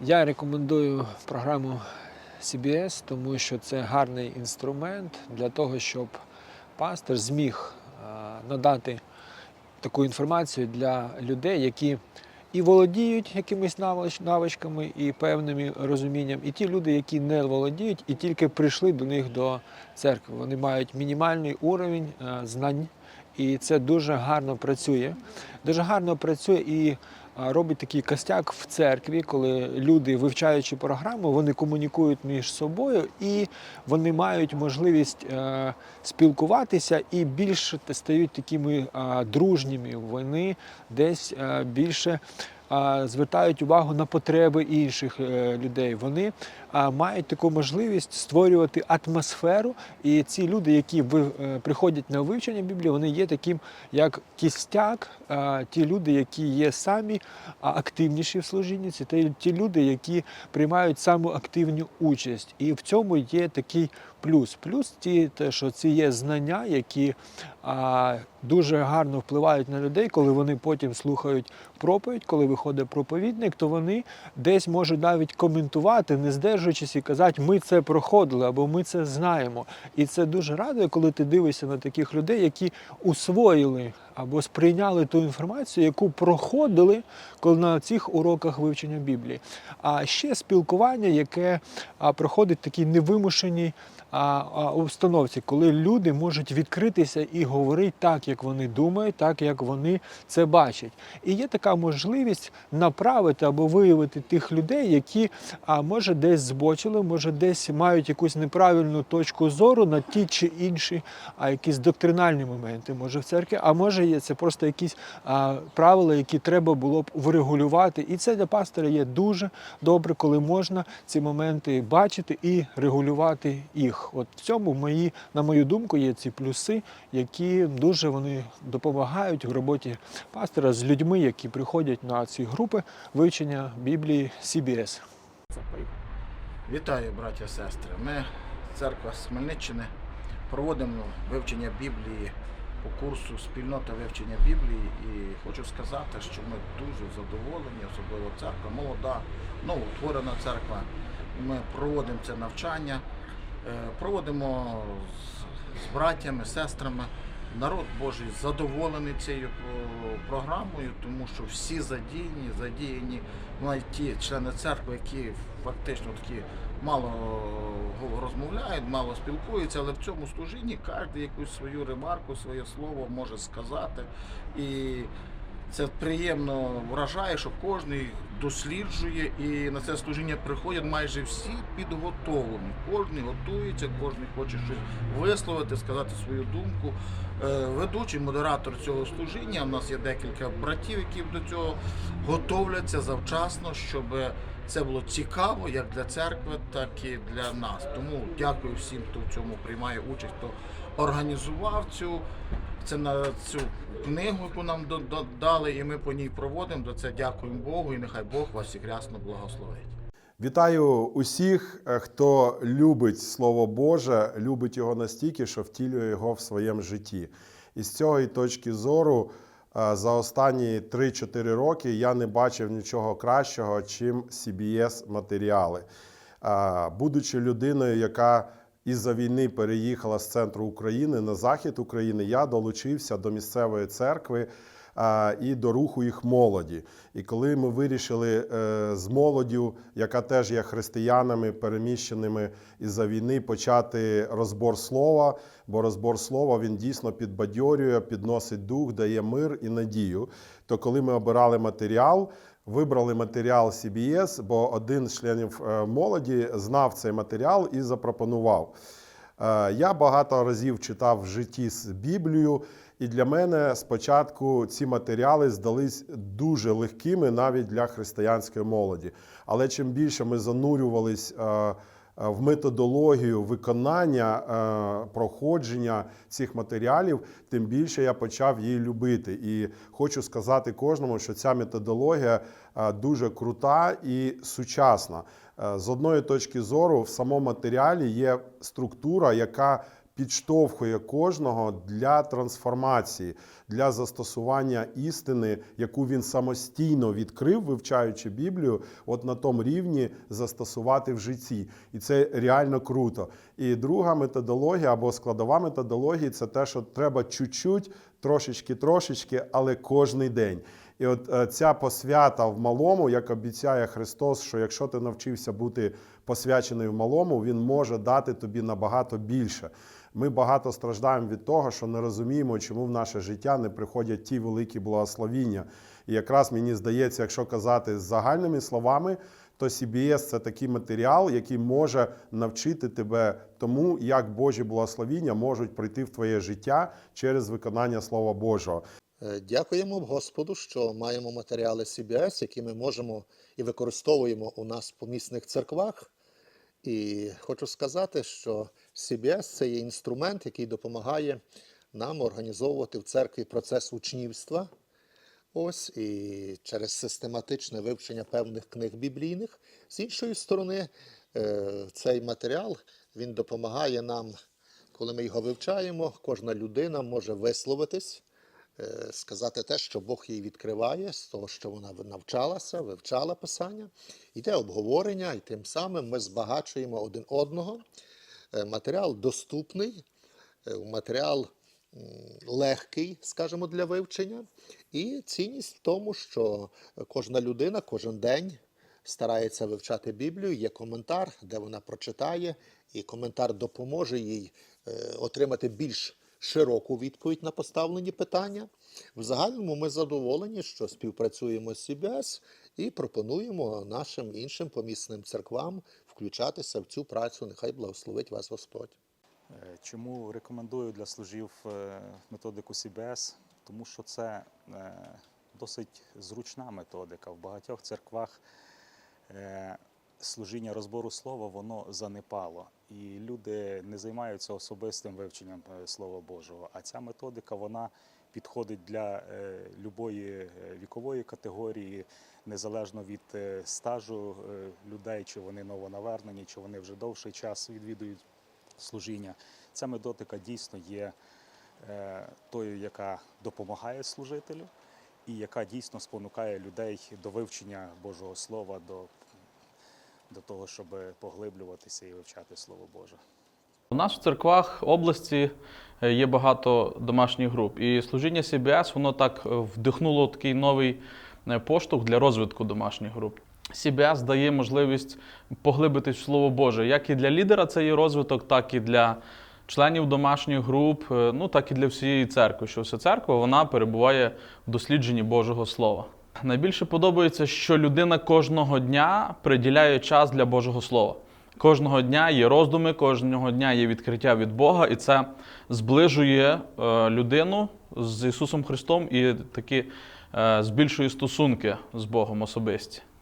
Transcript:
Я рекомендую програму CBS, тому що це гарний інструмент для того, щоб пастор зміг е, надати таку інформацію для людей, які і володіють якимись навичками і певним розумінням, і ті люди, які не володіють і тільки прийшли до них до церкви. Вони мають мінімальний уровень е, знань, і це дуже гарно працює. Дуже гарно працює і робить такий костяк в церкві, коли люди, вивчаючи програму, вони комунікують між собою і вони мають можливість е, спілкуватися і більше стають такими дружніми. Вони десь е, більше. Звертають увагу на потреби інших е, людей. Вони мають таку можливість створювати атмосферу. І ці люди, які е, приходять на вивчення Біблії, вони є таким як кістяк. Ті люди, які є самі активніші в служінні, це ті- люди, які приймають саму активну участь. І в цьому є такий плюс. Плюс ті, те, що це є знання, які дуже гарно впливають на людей, коли вони потім слухають проповідь, коли виходить проповідник, то вони десь можуть навіть коментувати, не здержуючись і казати, ми це проходили або ми це знаємо. І це дуже радує, коли ти дивишся на таких людей, які усвоїли або сприйняли ту інформацію, яку проходили коли на цих уроках вивчення Біблії. А ще спілкування, яке проходить такій невимушеній обстановці, коли люди можуть відкритися і говорити так, як вони думають, так як вони це бачать. І є така можливість направити або виявити тих людей, які а, може десь збочили, може десь мають якусь неправильну точку зору на ті чи інші а, якісь доктринальні моменти, може в церкві, а може є це просто якісь а, правила, які треба було б врегулювати. І це для пастора є дуже добре, коли можна ці моменти бачити і регулювати їх. От в цьому мої, на мою думку, є ці плюси, які дуже вони допомагають в роботі пастора з людьми, які приходять на ці групи вивчення Біблії CBS. Вітаю, браття сестри. Ми, церква з Хмельниччини, проводимо вивчення Біблії по курсу спільнота вивчення Біблії. І хочу сказати, що ми дуже задоволені, особливо церква, молода, новоутворена церква. Ми проводимо це навчання, е, проводимо з, браттями, сестрами. Народ Божий задоволений цією програмою, тому що всі задіяні, задіяні навіть ті члени церкви, які фактично такі мало розмовляють, мало спілкуються, але в цьому служінні кожен якусь свою ремарку, своє слово може сказати. І це приємно вражає, що кожен досліджує і на це служіння приходять майже всі підготовлені. Кожен готується, кожен хоче щось висловити, сказати свою думку. Е, Ведучий модератор цього служіння. У нас є декілька братів, які до цього готовляться завчасно, щоб це було цікаво як для церкви, так і для нас. Тому дякую всім, хто в цьому приймає участь, хто організував цю це на цю книгу, яку нам дали, і ми по ній проводимо. За це дякуємо Богу, і нехай Бог вас всіх рясно благословить. Вітаю усіх, е, хто любить Слово Боже, любить його настільки, що втілює його в своєму житті. І з цієї точки зору за останні 3-4 роки я не бачив нічого кращого, чим CBS матеріали. Е, Будучи людиною, яка із-за війни переїхала з центру України на захід України, я долучився до місцевої церкви і до руху їх молоді. І коли ми вирішили е, з молоддю, яка теж є християнами, переміщеними із-за війни, почати розбор слова, бо розбор слова він дійсно підбадьорює, підносить дух, дає мир і надію. То коли ми обирали матеріал, Вибрали матеріал CBS, бо один з членів е, молоді знав цей матеріал і запропонував. Е, Я багато разів читав в житті з Біблію, і для мене спочатку ці матеріали здались дуже легкими навіть для християнської молоді. Але чим більше ми занурювались е, е, в методологію виконання проходження цих матеріалів, тим більше я почав її любити. І хочу сказати кожному, що ця методологія дуже крута і сучасна. Е, З одної точки зору, в самому матеріалі є структура, яка підштовхує кожного для трансформації, для застосування істини, яку він самостійно відкрив, вивчаючи Біблію, от на тому рівні застосувати в житті. І це реально круто. І друга методологія або складова методології це те, що треба чуть-чуть, трошечки-трошечки, але кожний день. І от е, ця посвята в малому, як обіцяє Христос, що якщо ти навчився бути посвячений в малому, Він може дати тобі набагато більше. Ми багато страждаємо від того, що не розуміємо, чому в наше життя не приходять ті великі благословіння. І якраз мені здається, якщо казати з загальними словами, то CBS – це такий матеріал, який може навчити тебе тому, як Божі благословіння можуть прийти в твоє життя через виконання Слова Божого. Е, Дякуємо Господу, що маємо матеріали CBS, які ми можемо і використовуємо у нас в помісних церквах. І хочу сказати, що CBS це є інструмент, який допомагає нам організовувати в церкві процес учнівства. Ось і через систематичне вивчення певних книг біблійних. З іншої сторони, е, цей матеріал він допомагає нам, коли ми його вивчаємо, кожна людина може висловитись сказати те, що Бог їй відкриває, з того, що вона навчалася, вивчала Писання. Йде обговорення, і тим самим ми збагачуємо один одного. Е, Матеріал доступний, е, матеріал легкий, скажімо, для вивчення. І цінність в тому, що кожна людина кожен день старається вивчати Біблію, є коментар, де вона прочитає, і коментар допоможе їй е, отримати більш широку відповідь на поставлені питання. В загальному ми задоволені, що співпрацюємо з CBS і пропонуємо нашим іншим помісним церквам включатися в цю працю. Нехай благословить вас Господь. Е, Чому рекомендую для служів е, методику CBS? Тому що це е, досить зручна методика. В багатьох церквах служіння розбору слова воно занепало, і люди не займаються особистим вивченням е, Слова Божого. А ця методика вона підходить для е, любої е, вікової категорії, незалежно від стажу людей, чи вони новонавернені, чи вони вже довший час відвідують служіння. Ця методика дійсно є тою, яка допомагає служителю, і яка дійсно спонукає людей до вивчення Божого Слова, до, до того, щоб поглиблюватися і вивчати Слово Боже. У нас в церквах області е, є багато домашніх груп, і служіння CBS воно так е, вдихнуло такий новий е, поштовх для розвитку домашніх груп. CBS дає можливість поглибитись в Слово Боже, як і для лідера це є розвиток, так і для членів домашніх груп, ну так і для всієї церкви. Що вся церква вона перебуває в дослідженні Божого Слова. Найбільше подобається, що людина кожного дня приділяє час для Божого Слова. Кожного дня є роздуми, кожного дня є відкриття від Бога, і це зближує е, людину з Ісусом Христом і такі е, збільшує стосунки з Богом особисті.